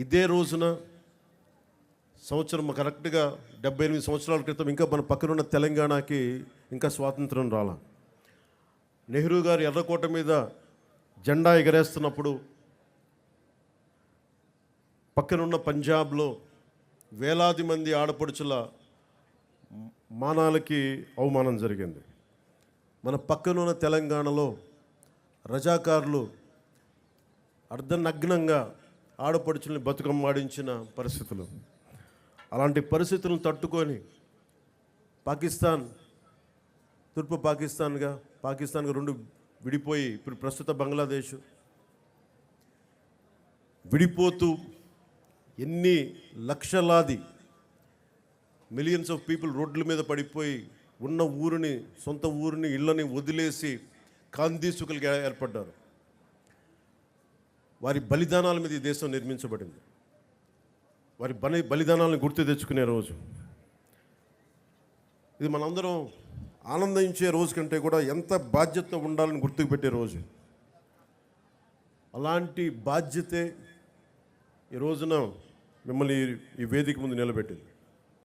ఇదే రోజున సంవత్సరం కరెక్ట్గా డెబ్బై ఎనిమిది సంవత్సరాల క్రితం ఇంకా మన పక్కనున్న తెలంగాణకి ఇంకా స్వాతంత్రం రాల. నెహ్రూ గారు ఎర్రకోట మీద జెండా ఎగరేస్తున్నప్పుడు పక్కనున్న పంజాబ్లో వేలాది మంది ఆడపడుచుల మానాలకి అవమానం జరిగింది. మన పక్కనున్న తెలంగాణలో రజాకారులు అర్ధనగ్నంగా ఆడపడుచుల్ని బతుకమ్మాడించిన పరిస్థితులు. అలాంటి పరిస్థితులను తట్టుకొని పాకిస్తాన్ తూర్పు పాకిస్తాన్గా పాకిస్తాన్గా రెండు విడిపోయి ఇప్పుడు ప్రస్తుత బంగ్లాదేశ్ విడిపోతూ ఎన్ని లక్షలాది మిలియన్స్ ఆఫ్ పీపుల్ రోడ్ల మీద పడిపోయి ఉన్న ఊరిని సొంత ఊరిని ఇళ్ళని వదిలేసి కాందీసుకలుగా ఏర్పడ్డారు. వారి బలిదానాల మీద ఈ దేశం నిర్మించబడింది. వారి బలి బలిదానాలను గుర్తు తెచ్చుకునే రోజు. ఇది మనందరం ఆనందించే రోజు కంటే కూడా ఎంత బాధ్యత ఉండాలని గుర్తుకు పెట్టే రోజు. అలాంటి బాధ్యతే ఈ రోజున మిమ్మల్ని ఈ- ఈ వేదిక ముందు నిలబెట్టింది.